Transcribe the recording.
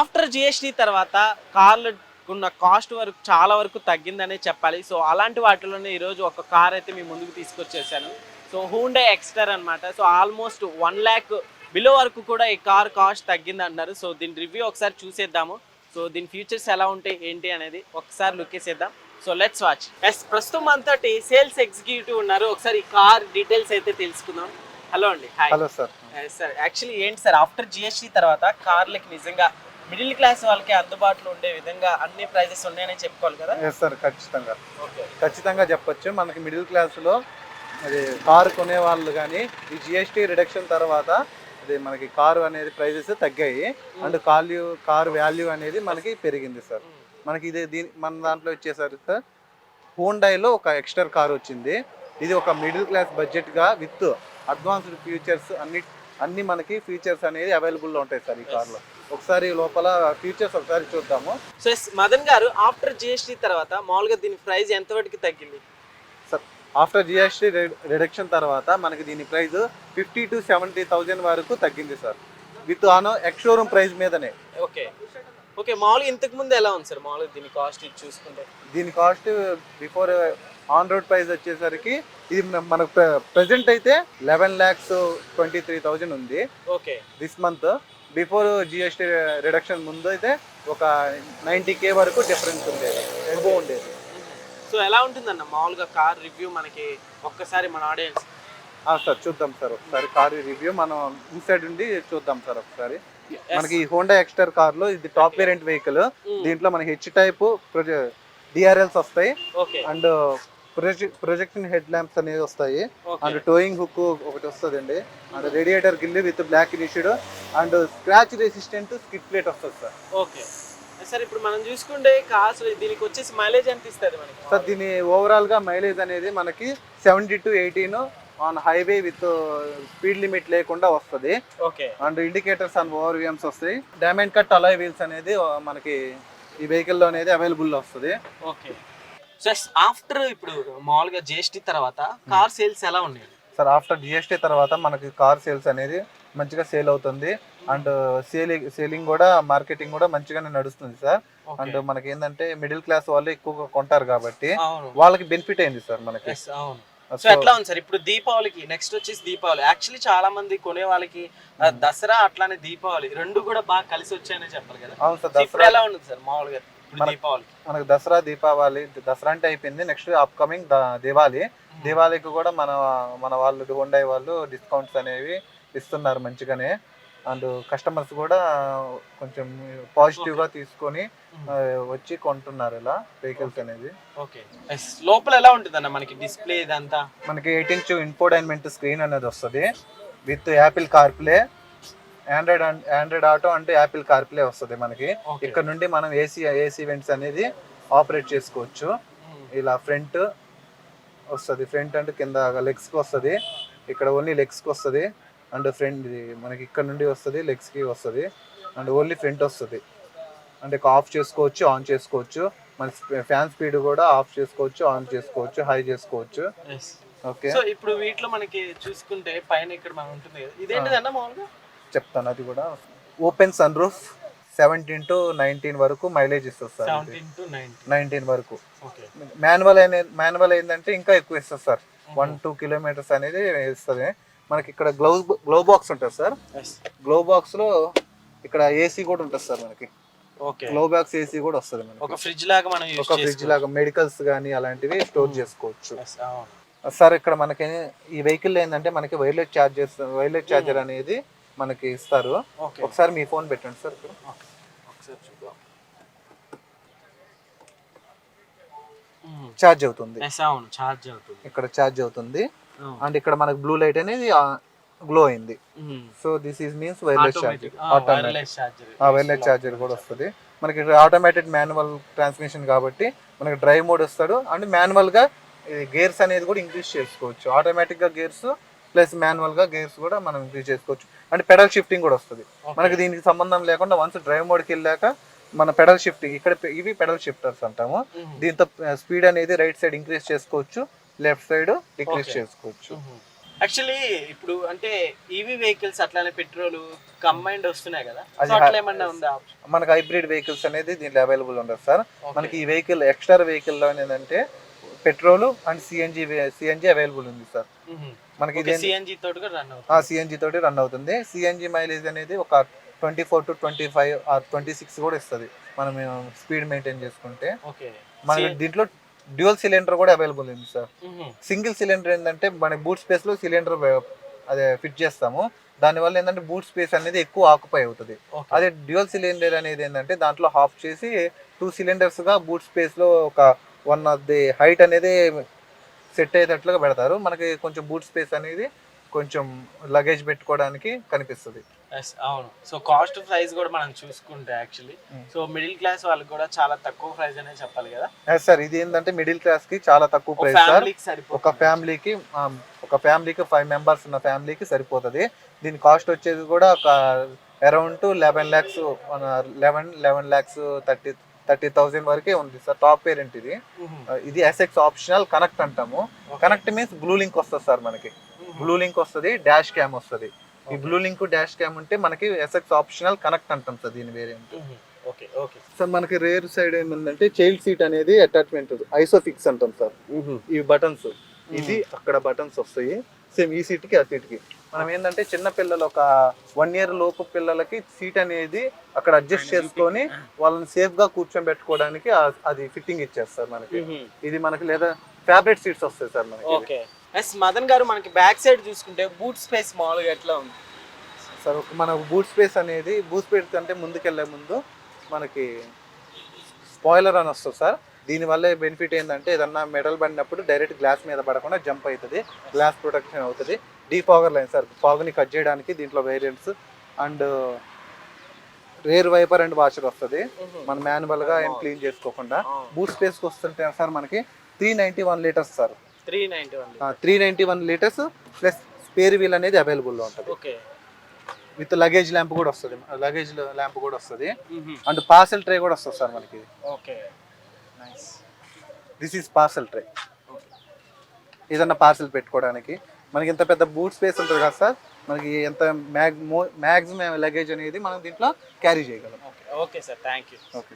After GST తర్వాత కార్లు ఉన్న కాస్ట్ వరకు చాలా వరకు తగ్గిందనే చెప్పాలి. సో అలాంటి వాటిలోనే ఈరోజు ఒక కార్ అయితే మీ ముందుకు తీసుకొచ్చేసాను. సో హూండే ఎక్స్టర్ అన్నమాట. So almost one lakh below వరకు కూడా ఈ కార్ కాస్ట్ తగ్గింది అంటున్నారు సో దీని రివ్యూ ఒకసారి చూసేద్దాము. సో దీని ఫీచర్స్ ఎలా ఉంటాయి ఏంటి అనేది ఒకసారి లుక్ వేసేద్దాం. సో లెట్స్ వాచ్ ఎస్ ప్రస్తుతం మనతోటి సేల్స్ ఎగ్జిక్యూటివ్ ఉన్నారు. ఒకసారి ఈ కార్ డీటెయిల్స్ అయితే తెలుసుకుందాం. హలో అండి. Hi hello sir. Sir actually ఏంటి సార్? ఆఫ్టర్ జిఎస్టీ తర్వాత కార్లకి నిజంగా మిడిల్ క్లాస్ వాళ్ళకి అందుబాటులో ఉండే విధంగా అన్ని ప్రైజెస్ ఉన్నాయని చెప్పుకోవాలి కదా? ఎస్ సార్ ఖచ్చితంగా. ఓకే ఖచ్చితంగా చెప్పొచ్చు. మనకి మిడిల్ క్లాస్లో అది కారు కొనే వాళ్ళు కానీ ఈ జిఎస్టీ రిడక్షన్ తర్వాత అది మనకి కారు అనేది ప్రైజెస్ తగ్గాయి. అండ్ కాల్యూ కారు వాల్యూ అనేది మనకి పెరిగింది సార్ మనకి ఇది దీని మన దాంట్లో వచ్చేసరికి సార్ హోండాయిలో ఒక ఎక్స్ట్రా కార్ వచ్చింది. ఇది ఒక మిడిల్ క్లాస్ బడ్జెట్గా విత్ అడ్వాన్స్డ్ ఫీచర్స్ అన్ని అన్ని మనకి ఫీచర్స్ అనేది అవైలబుల్లో ఉంటాయి సార్ ఈ కార్లో. ఒకసారి లోపల ఫీచర్స్ ఒకసారి చూద్దాము. సో ఎస్ మదన్ గారు ఆఫ్టర్ జిఎస్టీ తర్వాత మామూలుగా దీని ప్రైస్ ఎంత వరకు తగ్గింది? సార్ ఆఫ్టర్ జిఎస్టీ రిడక్షన్ తర్వాత మనకి దీని price fifty to seventy thousand వరకు తగ్గింది sir. With on ex showroom price మీదనే. ఓకే ఓకే మామూలుగా ఇంతకు ముందు ఎలా ఉంది సార్? మామూలుగా దీని కాస్ట్ ఇది చూసుకుంటే. దీని cost before on road price వచ్చేసరికి ఇది మన- మనకు ప్రెసెంట్ అయితే eleven lakhs twenty three thousand ఉంది. Okay this month before GST reduction ముందు అయితే ఒక నైంటీ కే వరకు డిఫరెన్స్ ఉండేది ఎక్కువ ఉండేది. సో ఎలా ఉంటుందన్న? మామూలుగా కార్ రివ్యూ మనకి ఒక్కసారి మన ఆడియన్స్ సార్ చూద్దాం సార్ ఒకసారి కార్ రివ్యూ. మనం ఇన్సైడ్ ఉండి చూద్దాం సార్ ఒకసారి. మనకి ఈ హోండా ఎక్స్టర్ కార్లో ఇది టాప్ వేరియంట్ వెహికల్. దీంట్లో మనకి హెచ్ టైప్ డిఆర్ఎల్స్ వస్తాయి. అండ్ ప్రొజెక్షన్ హెడ్ ల్యాంప్స్ అనేవి వస్తాయి. అండ్ టోయింగ్ హుక్ ఒకటి వస్తుందండి. And radiator grille with black finished. And scratch resistant skid plate వస్తుంది సార్. ఓకే. సార్ ఇప్పుడు మనం చూసుకుంటే కార్స్ దీనికి వచ్చేసి మైలేజ్ ఎంత ఇస్తుంది మనకి? సార్ దీని ఓవరాల్గా మైలేజ్ అనేది మనకి seventy to eighteen on highway with speed limit లేకుండా వస్తుంది. Okay. And indicators and ORVMs వస్తాయి. డైమండ్ కట్ అలాయ్ వీల్స్ అనేది మనకి ఈ వెహికల్లో అనేది అవైలబుల్ వస్తుంది. ఓకే. సో ఆఫ్టర్ ఇప్పుడు మామూలుగా జిఎస్టీ తర్వాత కార్ సేల్స్ ఎలా ఉన్నాయి? సార్ ఆఫ్టర్ జిఎస్టీ తర్వాత మనకి కార్ సేల్స్ అనేది మంచిగా సేల్ అవుతుంది. అండ్ సేలింగ్ సేలింగ్ కూడా మార్కెటింగ్ కూడా మంచిగానే నడుస్తుంది సార్ అండ్ మనకి ఏంటంటే మిడిల్ క్లాస్ వాళ్ళు ఎక్కువగా కొంటారు కాబట్టి వాళ్ళకి బెనిఫిట్ అయింది సార్ మనకి. అవును. సో ఎట్లా ఉంది సార్ ఇప్పుడు దీపావళికి నెక్స్ట్ వచ్చేసి దీపావళి. యాక్చువల్లీ చాలా మంది కొనే వాళ్ళకి ఆ, దసరా అట్లానే దీపావళి రెండు కూడా బాగా కలిసి వచ్చాయని చెప్పాలి కదా. అవును సార్ దసరా ఎలా ఉంది సార్ మామూలుగా? మనకి దసరా దీపావళి దసరా అంటే అయిపోయింది. Next upcoming Diwali. దివాళీకి కూడా మన మన వాళ్ళు హోండాయి వాళ్ళు డిస్కౌంట్స్ అనేవి ఇస్తున్నారు మంచిగానే. అండ్ కస్టమర్స్ కూడా కొంచెం పాజిటివ్గా తీసుకొని వచ్చి కొంటున్నారు ఇలా వెహికల్స్ అనేది ఓకే లోపల ఎలా ఉంటుంది అన్న మనకి డిస్ప్లే ఇదంతా? మనకి ఎయిట్ ఇంచ్ ఇన్ఫోటైన్మెంట్ స్క్రీన్ అనేది వస్తుంది. With Apple CarPlay Android Android auto అంటే యాపిల్ కార్ప్లే వస్తుంది మనకి. ఇక్కడ నుండి మనం ఏసీ ఏసీ ఈవెంట్స్ అనేది ఆపరేట్ చేసుకోవచ్చు. ఇలా ఫ్రంట్ వస్తుంది. ఫ్రంట్ అంటే కింద లెగ్స్కి వస్తుంది. ఇక్కడ ఓన్లీ లెగ్స్కి వస్తుంది. అండ్ ఫ్రంట్ మనకి ఇక్కడ నుండి వస్తుంది లెగ్స్కి వస్తుంది. అండ్ ఓన్లీ ఫ్రంట్ వస్తుంది. అంటే ఆఫ్ చేసుకోవచ్చు ఆన్ చేసుకోవచ్చు. మన ఫ్యాన్ స్పీడ్ కూడా ఆఫ్ చేసుకోవచ్చు ఆన్ చేసుకోవచ్చు హై చేసుకోవచ్చు. ఓకే సో ఇప్పుడు వీటిలో మనకి చూసుకుంటే పైన ఇక్కడ మనం ఉంటుంది కదా. ఇదేంటిది అన్న మామూలుగా? చెప్తాను అది కూడా. Open sunroof seventeen to nineteen వరకు మైలేజ్ ఇస్తుంది సార్ నైన్టీన్ వరకు. మాన్యువల్ అనే మాన్యువల్ ఏంటంటే ఇంకా ఎక్కువ ఇస్తుంది సార్. వన్ టూ కిలోమీటర్స్ అనేది ఇస్తుంది. మనకి ఇక్కడ గ్లౌ గ్లో బాక్స్ ఉంటుంది సార్. గ్లో బాక్స్లో ఇక్కడ ఏసీ కూడా ఉంటుంది సార్ మనకి. గ్లో బాక్స్ ఏసీ కూడా వస్తుంది మనకి. ఒక ఫ్రిడ్జ్ లాగా మనం ఒక ఫ్రిడ్జ్ లాగా మెడికల్స్ కానీ అలాంటివి స్టోర్ చేసుకోవచ్చు. అవును. సార్ ఇక్కడ మనకి ఈ వెహికల్ ఏంటంటే మనకి వైర్లెస్ చార్జెస్ వైర్లెస్ చార్జర్ అనేది మనకి ఇస్తారు. ఒకసారి మీ ఫోన్ పెట్టండి సార్ ఇక్కడ. ఒకసారి చూద్దాం. ఛార్జ్ అవుతుంది. అవును ఛార్జ్ అవుతుంది. ఇక్కడ ఛార్జ్ అవుతుంది. అండ్ ఇక్కడ మనకు బ్లూ లైట్ అనేది గ్లో అయింది. So this is means wireless. Charger ఆ, automatic wireless charger. Wireless charger కూడా వస్తుంది. మనకి ఆటోమేటెడ్ మాన్యువల్ ట్రాన్స్మిషన్ కాబట్టి మనకి డ్రైవ్ మోడ్ వస్తాడు. అండ్ మాన్యువల్గా గేర్స్ అనేది కూడా ఇంక్రీజ్ చేసుకోవచ్చు. ఆటోమేటిక్గా గేర్స్ ప్లస్ మాన్యువల్గా గేర్స్ కూడా మనం ఇంక్రీజ్ చేసుకోవచ్చు అండ్ పెడల్ షిఫ్టింగ్ కూడా వస్తుంది. మనకి దీనికి సంబంధం లేకుండా వన్స్ డ్రైవ్ మోడ్కి వెళ్ళాక మన పెడల్ షిఫ్టింగ్ ఇక్కడ ఇవి పెడల్ షిఫ్టర్స్ అంటాము. దీంతో స్పీడ్ అనేది రైట్ సైడ్ ఇంక్రీజ్ చేసుకోవచ్చు లెఫ్ట్ సైడ్ డిక్రీజ్. చేసుకోవచ్చు. యాక్చువల్లీ ఇప్పుడు అంటే ఈవీ వెహికల్స్ అట్లానే పెట్రోల్ కంబైండ్ వస్తున్నాయి కదా ఏమన్నా ఉందా మనకి హైబ్రిడ్ వెహికల్స్ అనేది దీంట్లో అవైలబుల్ ఉండదు సార్. మనకి ఈ వెహికల్ ఎక్స్ట్రా వెహికల్లో ఏంటంటే petrol and CNG CNG available ఉంది సార్ మనకి సిఎన్జి తోటి రన్ అవుతుంది. సిఎన్జి తోటి రన్ అవుతుంది. సిఎన్జి మైలేజ్ అనేది ఒక twenty four to twenty five or twenty six కూడా ఇస్తుంది. మనం స్పీడ్ మెయింటైన్ చేసుకుంటే. మనకి దీంట్లో డ్యూయల్ సిలిండర్ కూడా అవైలబుల్ ఉంది సార్ సింగిల్ సిలిండర్ ఏంటంటే మన బూట్ స్పేస్లో సిలిండర్ అదే ఫిట్ చేస్తాము. దానివల్ల ఏంటంటే బూట్ స్పేస్ అనేది ఎక్కువ ఆక్యుపై అవుతుంది. అదే డ్యూయల్ సిలిండర్ అనేది ఏంటంటే దాంట్లో హాఫ్ చేసి టూ సిలిండర్స్గా బూట్ స్పేస్లో ఒక వన్ ఆఫ్ ది హైట్ అనేది సెట్ అయ్యేటట్లుగా పెడతారు. మనకి కొంచెం బూట్ స్పేస్ అనేది కొంచెం లగేజ్ పెట్టుకోవడానికి కనిపిస్తుంది. అవును. సో కాస్ట్ ప్రైస్ కూడా మనం చూసుకుంటే యాక్చువల్లీ. సో మిడిల్ క్లాస్ వాళ్ళకి కూడా చాలా తక్కువ ప్రైస్ అనే చెప్పాలి కదా? సార్ ఇది ఏంటంటే మిడిల్ క్లాస్కి చాలా తక్కువ ప్రైస్ సార్ ఒక ఫ్యామిలీకి ఒక ఫ్యామిలీకి ఫైవ్ మెంబర్స్ ఉన్న ఫ్యామిలీకి సరిపోతుంది. దీని కాస్ట్ వచ్చేది కూడా ఒక around eleven lakhs eleven eleven lakhs thirty thirty thousand వరకే ఉంది సార్ టాప్ పేరెంట్ ఇది. ఇది ఎస్ఎక్స్ ఆప్షనల్ కనెక్ట్ అంటాము. కనెక్ట్ మీన్స్ బ్లూ లింక్ వస్తుంది సార్ మనకి. బ్లూ లింక్ వస్తుంది డాష్ క్యామ్ వస్తుంది. ఈ బ్లూ లింక్ డాష్ క్యామ్ ఉంటే మనకి ఎస్ఎక్స్ ఆప్షనల్ కనెక్ట్ అంటాం సార్ దీని Mhm. Okay okay. సార్ మనకి రేర్ సైడ్ ఏముందంటే చైల్డ్ సీట్ అనేది అటాచ్మెంట్ ఐసోఫిక్స్ అంటాం సార్. ఈ బటన్స్ ఇది అక్కడ బటన్స్ వస్తాయి. సేమ్ ఈ సీట్కి ఆ సీట్కి. మనం ఏంటంటే చిన్న పిల్లలు ఒక వన్ ఇయర్ లోపు పిల్లలకి సీట్ అనేది అక్కడ అడ్జస్ట్ చేసుకొని వాళ్ళని సేఫ్గా కూర్చోబెట్టుకోవడానికి అది ఫిట్టింగ్ ఇచ్చేస్తారు మనకి. ఇది మనకి లేదా ఫ్యాబ్రిక్ సీట్స్ వస్తాయి సార్ మనకి ఎస్ మదన్ గారు మనకి బ్యాక్ సైడ్ చూసుకుంటే బూట్ స్పేస్ మామూలుగా ఎట్లా ఉంది? సార్ మన బూట్ స్పేస్ అనేది బూట్ స్పేస్ అంటే ముందుకెళ్ళే ముందు మనకి స్పాయిలర్ అని వస్తుంది సార్. దీనివల్ల బెనిఫిట్ ఏంటంటే ఏదన్నా మెటల్ పడినప్పుడు డైరెక్ట్ గ్లాస్ మీద పడకుండా జంప్ అవుతుంది గ్లాస్ ప్రొటెక్షన్ అవుతుంది. డీఫాగర్ లైన్ సార్ ఫాగ్ని కట్ చేయడానికి దీంట్లో variants and rear wiper and washer వస్తుంది. మన మాన్యువల్గా ఏం క్లీన్ చేసుకోకుండా బూట్ స్పేస్కి వస్తుంటే సార్ మనకి three ninety one litres sir. Three ninety one three ninety one litres plus spare wheel అనేది అవైలబుల్లో ఉంటుంది. ఓకే విత్ లగేజ్ ల్యాంప్ కూడా వస్తుంది. లగేజ్ ల్యాంప్ కూడా వస్తుంది. అండ్ పార్సల్ ట్రే కూడా వస్తుంది సార్ మనకి. దిస్ ఈస్ పార్సల్ ట్రే ఏదన్నా పార్సల్ పెట్టుకోవడానికి. మనకి ఇంత పెద్ద బూట్ స్పేస్ ఉంటుంది కదా సార్? మనకి ఎంత మ్యాగ్ మ్యాక్సిమం లగేజ్ అనేది మనం దీంట్లో క్యారీ చేయగలం. Okay okay sir thank you okay